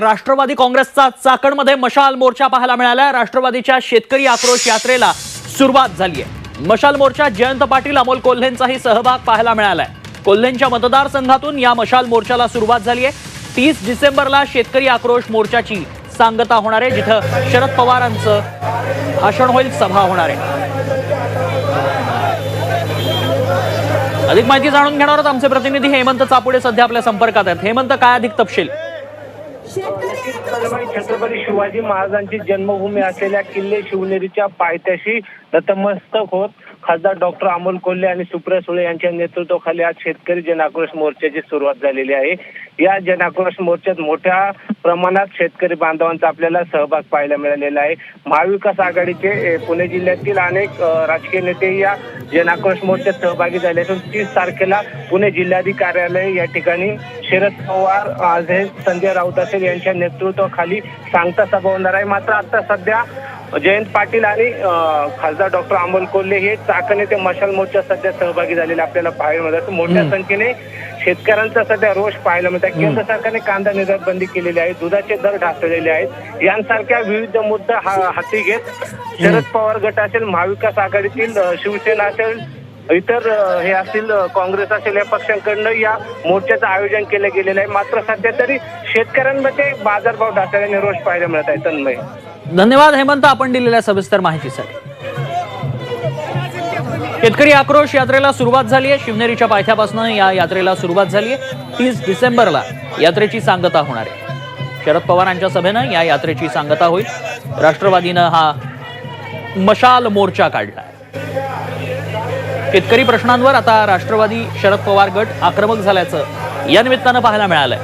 राष्ट्रवादी काँग्रेसचा चाकणमध्ये मशाल मोर्चा पाहायला मिळाला राष्ट्रवादीच्या शेतकरी आक्रोश यात्रेला सुरुवात झाली आहे मशाल मोर्चा जयंत पाटील अमोल कोल्हेंचाही सहभाग पाहायला मिळालाय. कोल्हेंच्या मतदारसंघातून या मशाल मोर्चाला सुरुवात झाली आहे तीस डिसेंबरला शेतकरी आक्रोश मोर्चाची सांगता होणार आहे जिथं शरद पवारांचं भाषण होईल सभा होणार आहे. अधिक माहिती जाणून घेणार आहोत आमचे प्रतिनिधी हेमंत चापुडे सध्या आपल्या संपर्कात आहेत. हेमंत काय अधिक तपशील? छत्रपती शिवाजी महाराजांची जन्मभूमी असलेल्या किल्ले शिवनेरीच्या पायथ्याशी नतमस्तक होत. खासदार डॉक्टर अमोल कोल्हे आणि सुप्रिया सुळे यांच्या नेतृत्वाखाली आज शेतकरी जनाक्रोश मोर्चाची सुरुवात झालेली आहे. या जनाक्रोश मोर्चात मोठ्या प्रमाणात शेतकरी बांधवांचा आपल्याला सहभाग पाहायला मिळालेला आहे. महाविकास आघाडीचे पुणे जिल्ह्यातील अनेक राजकीय नेते या जनाक्रोश मोर्चात सहभागी झाले असून तीस तारखेला पुणे जिल्हाधिकारी कार्यालय या ठिकाणी शरद पवार आज हे संजय राऊत असेल यांच्या नेतृत्वाखाली सांगता सभा होणार आहे. मात्र आता सध्या जयंत पाटील आणि खासदार डॉक्टर अमोल कोल्हे हे चाकण येथे मशाल मोर्चा सध्या सहभागी झालेले आपल्याला पाहायला मिळतात मोठ्या. संख्येने शेतकऱ्यांचा सध्या रोष पाहायला मिळतात केंद्र सरकारने कांदा निर्यात बंदी केलेली आहे दुधाचे दर ढासळलेले आहेत. यांसारख्या विविध मुद्दे हा- हाती घेत शरद पवार गट असेल महाविकास आघाडीतील शिवसेना असेल इतर हे असतील काँग्रेस असेल या पक्षांकडनं या मोर्चाचं आयोजन केलं गेलेलं आहे. मात्र सध्या तरी शेतकऱ्यांमध्ये बाजारभाव ढासळल्याने रोष पाहायला मिळत आहे. तन्मय. धन्यवाद हेमंत आपण दिलेल्या सविस्तर माहितीसाठी. शेतकरी आक्रोश यात्रेला सुरुवात झाली आहे. शिवनेरीच्या पायथ्यापासून या यात्रेला सुरुवात झाली आहे. तीस डिसेंबरला यात्रेची सांगता होणार आहे. शरद पवारांच्या सभेनं या यात्रेची सांगता होईल. राष्ट्रवादीनं हा मशाल मोर्चा काढला शेतकरी प्रश्नांवर आता राष्ट्रवादी शरद पवार गट आक्रमक झाल्याचं या निमित्तानं पाहायला मिळालंय.